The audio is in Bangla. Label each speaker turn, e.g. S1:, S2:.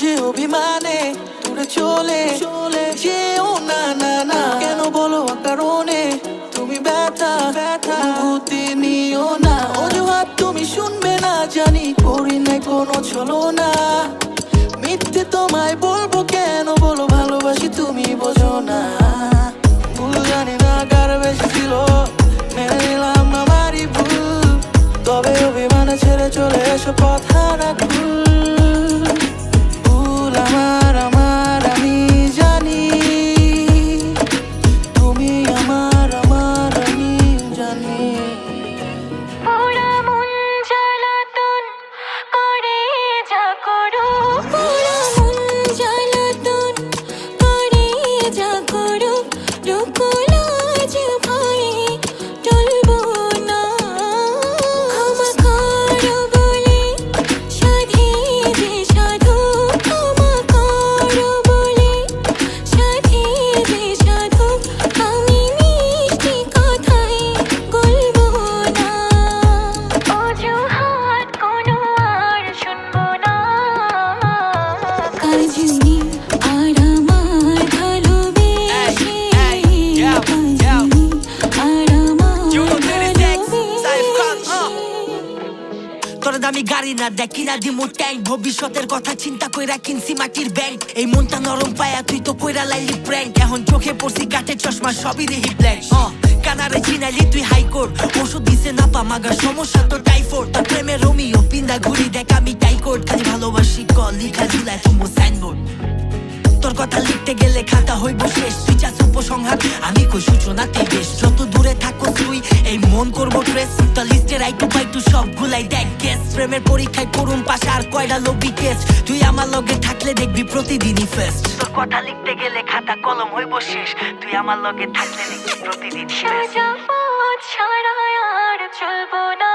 S1: বুঝে অভিমানে দূরে চলে চলে যেও না না না। কেন বলো কারণে? তুমি ব্যথা ব্যথা। বুঝতে নিও না। অজুহাত তুমি শুনবে না, জানি
S2: করি না কোনো চলো না মিথ্যে তোমায় বলব কেন বলো, ভালোবাসি তুমি বোঝো না। ভুল জানি না কার বেশি ছিল, মেনে নিলাম ভুল। তবে অভিমানে ছেড়ে চলে এসো পথ need
S3: you. দামি গাড়ি না দেখি না দিমু ট্যাঙ্ক ভবিষ্যতের কথা চিন্তা কইরা কিনছি মাটির ব্যাংক এই মনটা নরম পায়া তুই তো কইরা লাইলি প্র্যাঙ্ক এখন চোখে পড়ছি কাটে চশমা, সবই দেখি ব্ল্যাঙ্ক কানারে চিনাইলি তুই হাইকোর্ট ওষুধ দিছে না পা, মাগার সমস্যা তো টাইফয়েড তোর প্রেমে রোমিও, পিন্দা ঘুরি দেখ আমি টাইকোড খালি ভালোবাসি কল লিখা ঝুলায় তুমি সাইনবোর্ড তোর কথা লিখতে গেলে খাতা হইব শেষ। তুই চাস প্রেমের পরীক্ষায় করুন পাশে আর কয়টা লবি টেস্ট তুই আমার লগে থাকলে দেখবি প্রতিদিনই ফেস্ট তোর কথা লিখতে গেলে খাতা কলম হইব শেষ। তুই আমার লগে থাকলে দেখবি প্রতিদিন
S2: ছাড়া আর চলবো না